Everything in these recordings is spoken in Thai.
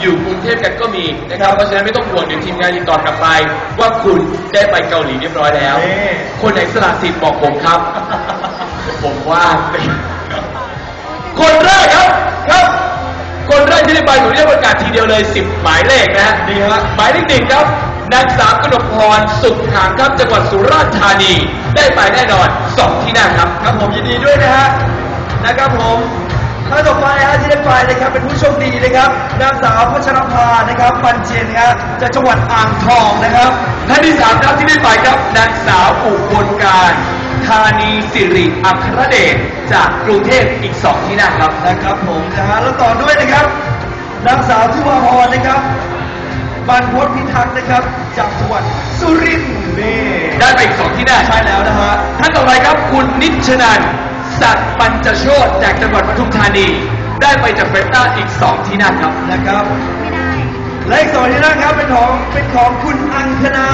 อยู่กรุงเทพกันก็มีนะครับ เพราะฉะนั้นไม่ต้องห่วงเดี๋ยวทีมงานติดต่อกลับไป ว่าคุณได้ไปเกาหลีเรียบร้อยแล้ว นี่ คนไหนสละสิทธิ์บอกผมครับ ผมว่า คนแรกครับครับ คนแรกที่ได้ไปผมเรียกประกาศทีเดียวเลย 10 หมายเลขนะฮะดีฮะหมายเลขหนึ่งครับนางสาวกนกพรสุขหางครับจังหวัดสุราษฎร์ธานีได้ไปแน่นอนสองที่นั่งครับ ครับผมยินดีด้วยนะฮะนะครับผม ท่านต่อไปฮะที่ได้ไปนะครับเป็นผู้โชคดีนะครับนางสาวพัชรภานะครับปันเจียนครับจากจังหวัดอ่างทองนะครับท่านที่สามครับที่ได้ไปครับนางสาวอุบลการธานีสิริอัครเดชจากกรุงเทพอีกสองที่นั่งครับนะครับผมนะฮะแล้วต่อด้วยนะครับนางสาวทิวาพรนะครับบรรพตพิทักษ์นะครับ จากจังหวัดสุรินทร์นี่ได้ไปอีกสองที่นั่งใช่แล้วนะฮะท่านต่อไปครับคุณนิชนันท์สัตว์ปัญจโชตจากจังหวัดปทุมธานี ได้ไปจากเฟสต้าอีกสองที่นั่งครับ นะครับและอีกสองที่นั่งครับเป็นของเป็นของคุณอังคณา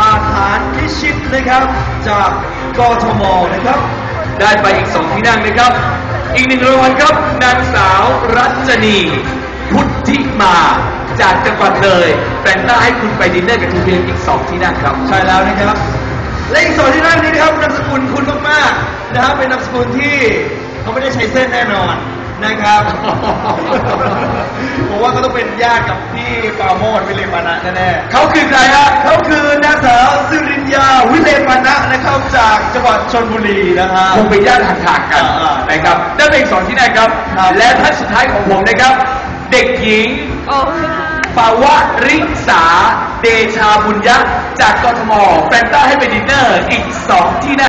อาถานพิชิตนะครับ จากกทมนะครับ ได้ไปอีกสองที่นั่งนะครับ อีกหนึ่งรางวัลครับ นางสาวรัชนี พุทธิมาจากจังหวัดเลยแฟนต้าให้คุณไปดินเนอร์กับทูเพียงอีกสองที่นั่งครับ ใช่แล้วนะครับ และอีกสองที่นั่งนี้นะครับนามสกุลคุณมากๆนะครับเป็นนามสกุลที่ เขาไม่ได้ใช้เส้นแน่นอนนะครับผมว่าเขาต้องเป็นญาติกับพี่ปราโมทวิเลปานะแน่ๆเขาคือใครฮะเขาคือนางสาวสิรินยาวิเลปานะนะครับจากจังหวัดชลบุรีนะฮะคงเป็นญาติห่างๆกันอ่าๆนะครับได้เป็นอีกสองที่นั่งครับครับ และท่านสุดท้ายของผมนะครับ เด็กหญิงปาวะริสาเดชาบุญยะจากกทมแฟนต้าให้ไปดินเนอร์อีกสองที่นั่ง